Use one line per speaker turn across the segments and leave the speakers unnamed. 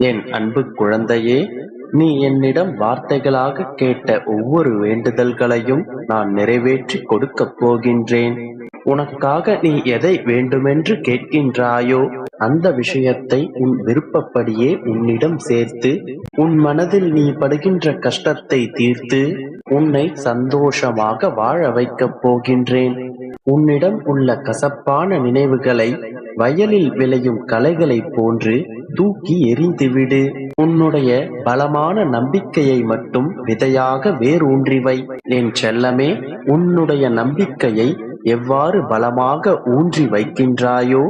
என் அன்பு குழந்தையே நீ என்னிடம் வார்த்தைகளாக கேட்ட ஒவ்வொரு வேண்டுதல்களையும் நான் நிறைவேற்றி கொடுக்கப் போகின்றேன். உனக்காக நீ எதை வேண்டுமென்று கேட்கின்றாயோ அந்த விஷயத்தை உன் விருப்பப்படியே உன்னிடம் சேர்த்து உன் மனதில் நீ படுகின்ற கஷ்டத்தை தீர்த்து உன்னை சந்தோஷமாக வாழ வைக்கப் போகின்றேன். உன்னிடம் உள்ள கசப்பான நினைவுகளை வயலில் விளையும் கலைகளைப் போன்று தூக்கி எறிந்துவிடு உன்னுடைய பலமான நம்பிக்கையை மட்டும் விதையாக வேரூன்றிவை. என் செல்லமே உன்னுடைய நம்பிக்கையை எவ்வாறு பலமாக ஊன்றி வைக்கின்றாயோ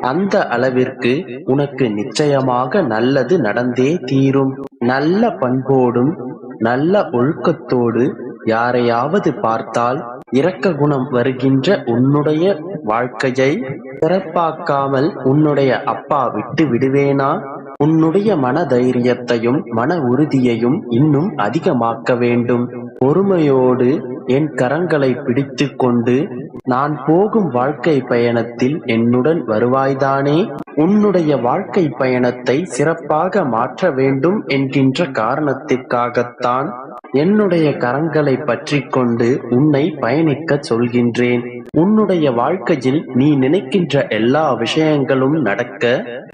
அந்த அளவிற்கு உனக்கு நிச்சயமாக நல்லது நடந்தே தீரும். நல்ல பண்போடும் நல்ல ஒழுக்கத்தோடு யாரையாவது பார்த்தால் இரக்க குணம் வருகின்ற உன்னுடைய வாழ்க்கையை சிறப்பாக்காமல் உன்னுடைய அப்பா விட்டு விடுவேனா? உன்னுடைய மன தைரியத்தையும் மன உறுதியையும் இன்னும் அதிகமாக்க வேண்டும். பொறுமையோடு என் கரங்களை பிடித்து கொண்டு நான் போகும் வாழ்க்கை பயணத்தில் என்னுடன் வருவாய்தானே? உன்னுடைய வாழ்க்கை பயணத்தை சிறப்பாக மாற்ற வேண்டும் என்கின்ற காரணத்திற்காகத்தான் என்னுடைய கரங்களை பற்றி கொண்டு உன்னை பயணிக்க சொல்கின்றேன். உன்னுடைய வாழ்க்கையில் நீ நினைக்கின்ற எல்லா விஷயங்களும் நடக்க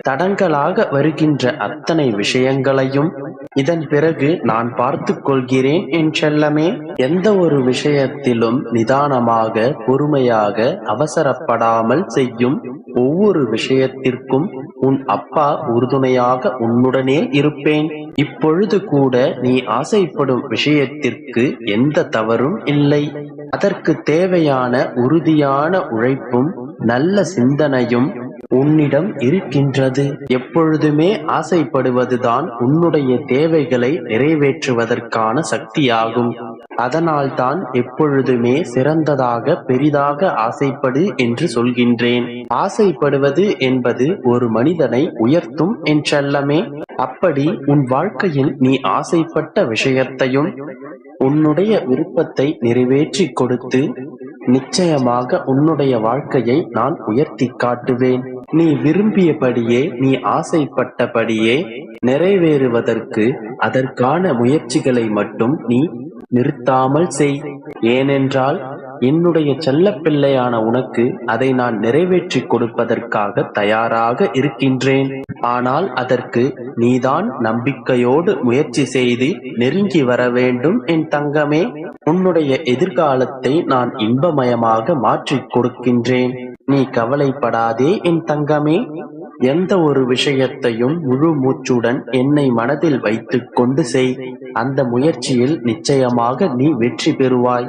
தடங்களாக வருகின்ற அத்தனை விஷயங்களையும் இதன் பிறகு நான் பார்த்து கொள்கிறேன் என் செல்லமே. எந்த ஒரு விஷயத்திலும் நிதானமாக பொறுமையாக அவசரப்படாமல் செய்யும் ஒவ்வொரு விஷயத்திற்கும் உன் அப்பா உறுதுணையாக உன்னுடனே இருப்பேன். இப்பொழுது கூட நீ ஆசைப்படும் விஷயத்திற்கு எந்த தவறும் இல்லை. அதற்கு தேவையான உறுதியான உழைப்பும் நல்ல சிந்தனையும் உன்னிடம் இருக்கின்றது. எப்பொழுதுமே ஆசைப்படுவதுதான் உன்னுடைய தேவைகளை நிறைவேற்றுவதற்கான சக்தியாகும். அதனால்தான் எப்பொழுதுமே சிறந்ததாக பெரிதாக ஆசைப்படு என்று சொல்கின்றேன். ஆசைப்படுவது என்பது ஒரு மனிதனை உயர்த்தும் என்றல்லமே. அப்படி உன் வாழ்க்கையில் நீ ஆசைப்பட்ட விஷயத்தையும் உன்னுடைய விருப்பத்தை நிறைவேற்றி கொடுத்து நிச்சயமாக உன்னுடைய வாழ்க்கையை நான் உயர்த்தி காட்டுவேன். நீ விரும்பியபடியே நீ ஆசைப்பட்டபடியே நிறைவேறுவதற்கு அதற்கான முயற்சிகளை மட்டும் நீ நிறுத்தாமல் செய். ஏனென்றால் என்னுடைய செல்லப்பிள்ளையான உனக்கு அதை நான் நிறைவேற்றி கொடுப்பதற்காக தயாராக இருக்கின்றேன். ஆனால் அதற்கு நீதான் நம்பிக்கையோடு முயற்சி செய்து நெருங்கி வர வேண்டும் என் தங்கமே. உன்னுடைய எதிர்காலத்தை நான் இன்பமயமாக மாற்றிக் கொடுக்கின்றேன். நீ கவலைப்படாதே என் தங்கமே. எந்த ஒரு விஷயத்தையும் முழு மூச்சுடன் என்னை மனதில் வைத்துக் கொண்டு செய். அந்த முயற்சியில் நிச்சயமாக நீ வெற்றி பெறுவாய்.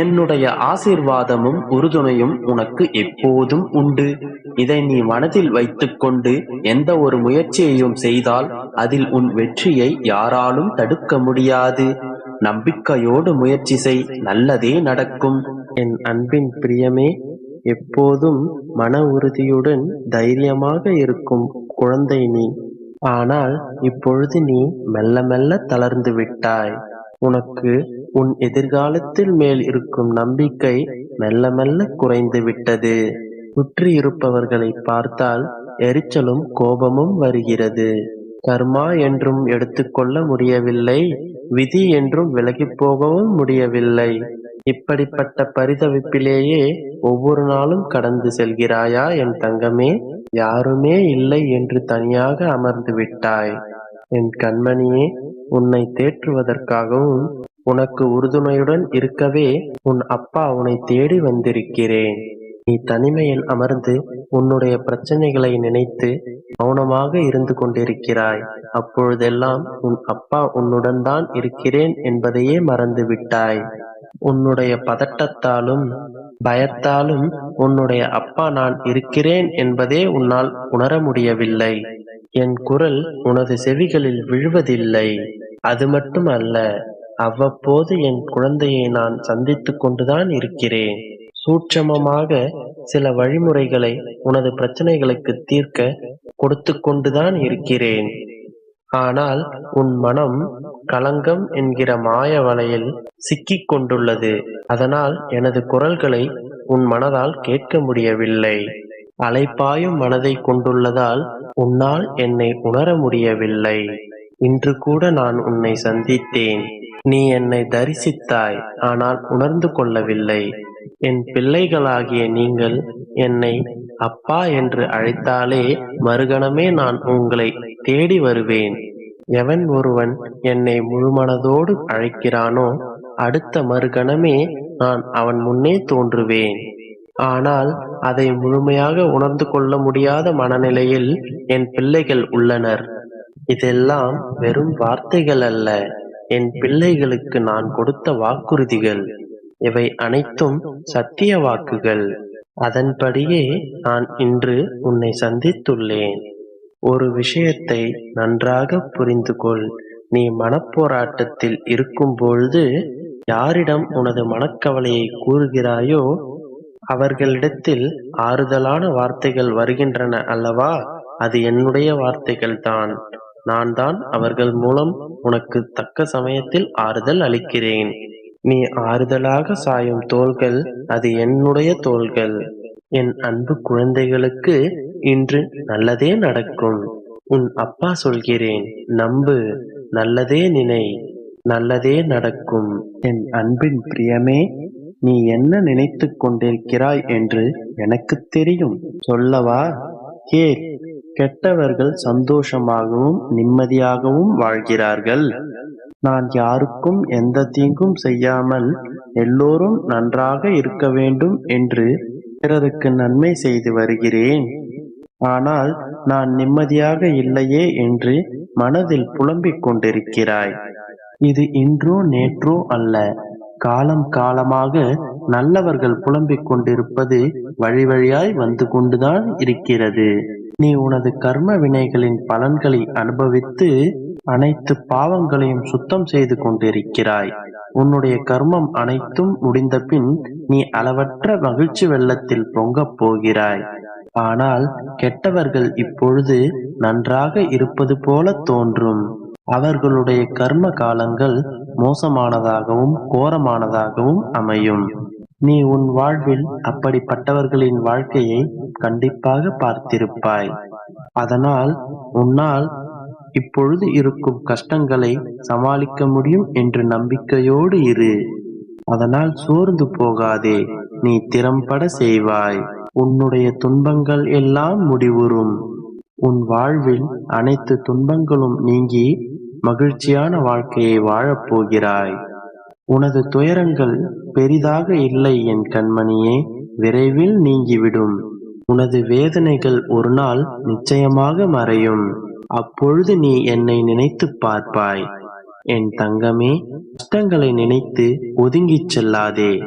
என்னுடைய ஆசீர்வாதமும் உறுதுணையும் உனக்கு எப்போதும் உண்டு. இதை நீ மனதில் வைத்துக்கொண்டு எந்த ஒரு முயற்சியையும் செய்தால் அதில் உன் வெற்றியை யாராலும் தடுக்க முடியாது. நம்பிக்கையோடு முயற்சி செய் நல்லதே நடக்கும். என் அன்பின் பிரியமே எப்போதும் மன உறுதியுடன் தைரியமாக இருக்கும் குழந்தை நீ. ஆனால் இப்பொழுது நீ மெல்ல மெல்ல தளர்ந்து விட்டாய். உனக்கு உன் எதிர்காலத்தில் மேல் இருக்கும் நம்பிக்கை மெல்ல மெல்ல குறைந்து விட்டது. சுற்றி இருப்பவர்களை பார்த்தால் எரிச்சலும் கோபமும் வருகிறது. கர்மா என்றும் எடுத்துக்கொள்ள முடியவில்லை. விதி என்றும் விலகிப் போகவும் முடியவில்லை. இப்படிப்பட்ட பரிதவிப்பிலேயே ஒவ்வொரு நாளும் கடந்து செல்கிறாயா என் தங்கமே? யாருமே இல்லை என்று தனியாக அமர்ந்து விட்டாய். என் கண்மணியே உன்னை தேற்றுவதற்காகவும் உனக்கு உறுதுணையுடன் இருக்கவே உன் அப்பா உன்னை தேடி வந்திருக்கிறேன். நீ தனிமையில் அமர்ந்து உன்னுடைய பிரச்சனைகளை நினைத்து மௌனமாக இருந்து கொண்டிருக்கிறாய். அப்பொழுதெல்லாம் உன் அப்பா உன்னுடன் தான் இருக்கிறேன் என்பதையே மறந்து விட்டாய் உன்னுடைய பதட்டத்தாலும் பயத்தாலும் உன்னுடைய அப்பா நான் இருக்கிறேன் என்பதே உன்னால் உணர முடியவில்லை. என் குரல் உனது செவிகளில் விழுவதில்லை. அது மட்டும் அல்ல அவ்வப்போது என் குழந்தையை நான் சந்தித்துக் கொண்டுதான் இருக்கிறேன். சூட்சமமாக சில வழிமுறைகளை உனது பிரச்சனைகளுக்கு தீர்க்க கொடுத்து கொண்டுதான் இருக்கிறேன். ஆனால் உன் மனம் களங்கம் என்கிற மாய வலையில் சிக்கிக் கொண்டுள்ளது. அதனால் எனது குரல்களை உன் மனதால் கேட்க முடியவில்லை. அலைப்பாயும் மனதை கொண்டுள்ளதால் உன்னால் என்னை உணர முடியவில்லை. இன்று கூட நான் உன்னை சந்தித்தேன். நீ என்னை தரிசித்தாய் ஆனால் உணர்ந்து கொள்ளவில்லை. என் பிள்ளைகளாகிய நீங்கள் என்னை அப்பா என்று அழைத்தாலே மறுகணமே நான் உங்களை தேடி வருவேன். எவன் ஒருவன் என்னை முழுமனதோடு அழைக்கிறானோ அடுத்த மறுகணமே நான் அவன் முன்னே தோன்றுவேன். ஆனால் அதை முழுமையாக உணர்ந்து கொள்ள முடியாத மனநிலையில் என் பிள்ளைகள் உள்ளனர். இதெல்லாம் வெறும் வார்த்தைகள் அல்ல. என் பிள்ளைகளுக்கு நான் கொடுத்த வாக்குறுதிகள். இவை அனைத்தும் சத்திய வாக்குகள். அதன்படியே நான் இன்று உன்னை சந்தித்துள்ளேன். ஒரு விஷயத்தை நன்றாக புரிந்து கொள் நீ மனப்போராட்டத்தில் இருக்கும்பொழுது யாரிடம் உனது மனக்கவலையை கூறுகிறாயோ அவர்களிடத்தில் ஆறுதலான வார்த்தைகள் வருகின்றன அல்லவா? அது என்னுடைய வார்த்தைகள் தான் நான் தான் அவர்கள் மூலம் உனக்கு தக்க சமயத்தில் ஆறுதல் அளிக்கிறேன். நீ ஆறுதலாக சாயும் தோள்கள் அது என்னுடைய தோள்கள். என் அன்பு குழந்தைகளுக்கு இன்று நல்லதே நடக்கும். உன் அப்பா சொல்கிறேன் நம்பு நல்லதே நினை நல்லதே நடக்கும். என் அன்பின் பிரியமே நீ என்ன நினைத்துக் கொண்டிருக்கிறாய் என்று எனக்கு தெரியும். சொல்லவா? கேள். கெட்டவர்கள் சந்தோஷமாகவும் நிம்மதியாகவும் வாழ்கிறார்கள். நான் யாருக்கும் எந்த தீங்கும் செய்யாமல் எல்லோரும் நன்றாக இருக்க வேண்டும் என்று பிறருக்கு நன்மை செய்து வருகிறேன். ஆனால் நான் நிம்மதியாக இல்லையே என்று மனதில் புலம்பிக் கொண்டிருக்கிறாய். இது இன்றோ நேற்றோ அல்ல. காலம் காலமாக நல்லவர்கள் புலம்பிக் கொண்டிருப்பது வழி வழியாய் வந்து கொண்டுதான் இருக்கிறது. நீ உனது கர்ம வினைகளின் பலன்களை அனுபவித்து அனைத்து பாவங்களையும் சுத்தம் செய்து கொண்டிருக்கிறாய். உன்னுடைய கர்மம் அனைத்தும் முடிந்த பின் நீ அளவற்ற மகிழ்ச்சி வெள்ளத்தில் பொங்கப் போகிறாய். ஆனால் கெட்டவர்கள் இப்பொழுது நன்றாக இருப்பது போல தோன்றும். அவர்களுடைய கர்ம காலங்கள் மோசமானதாகவும் கோரமானதாகவும் அமையும். நீ உன் வாழ்வில் அப்படிப்பட்டவர்களின் வாழ்க்கையை கண்டிப்பாக பார்த்திருப்பாய். அதனால் உன்னால் இப்பொழுது இருக்கும் கஷ்டங்களை சமாளிக்க முடியும் என்று நம்பிக்கையோடு இரு. அதனால் சோர்ந்து போகாதே நீ திறம்பட செய்வாய். உன்னுடைய துன்பங்கள் எல்லாம் முடிவுறும். உன் வாழ்வில் அனைத்து துன்பங்களும் நீங்கி மகிழ்ச்சியான வாழ்க்கையை வாழப் போகிறாய். உனது துயரங்கள் பெரிதாக இல்லை என் கண்மணியே விரைவில் நீங்கிவிடும். உனது வேதனைகள் ஒரு நாள் நிச்சயமாக மறையும். அப்பொழுது நீ என்னை நினைத்துப் பார்ப்பாய். என் தங்கமே கஷ்டங்களை நினைத்து ஒதுங்கிச் செல்லாதே.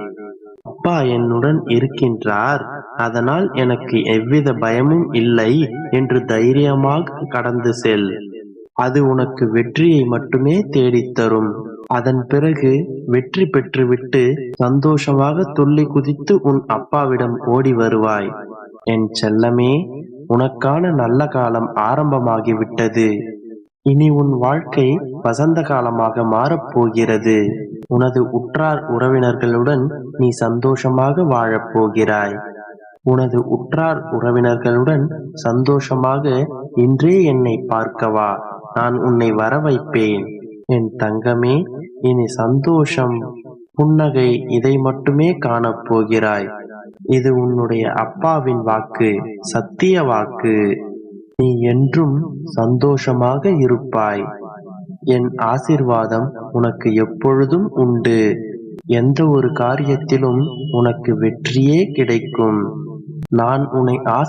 அப்பா என்னுடன் இருக்கின்றார். அதனால் எனக்கு எவ்வித பயமும் இல்லை என்று தைரியமாக கடந்து செல். அது உனக்கு வெற்றியை மட்டுமே தேடித் தரும். அதன் பிறகு வெற்றி பெற்றுவிட்டு சந்தோஷமாக துள்ளி குதித்து உன் அப்பாவிடம் ஓடி வருவாய். என் செல்லமே உனக்கான நல்ல காலம் ஆரம்பமாகிவிட்டது. இனி உன் வாழ்க்கை வசந்த காலமாக மாறப்போகிறது உனது உற்றார் உறவினர்களுடன் நீ சந்தோஷமாக வாழப்போகிறாய் உனது உற்றார் உறவினர்களுடன் சந்தோஷமாக இன்றே என்னை பார்க்கவா? நான் உன்னை வர வைப்பேன் என் தங்கமே இனி சந்தோஷம். புன்னகை இதை மட்டுமே காணப் போகிறாய். இது உன்னுடைய அப்பாவின் வாக்கு சத்திய வாக்கு. நீ என்றும் சந்தோஷமாக இருப்பாய். என் ஆசிர்வாதம் உனக்கு எப்பொழுதும் உண்டு. எந்த ஒரு காரியத்திலும் உனக்கு வெற்றியே கிடைக்கும். நான் உன்னை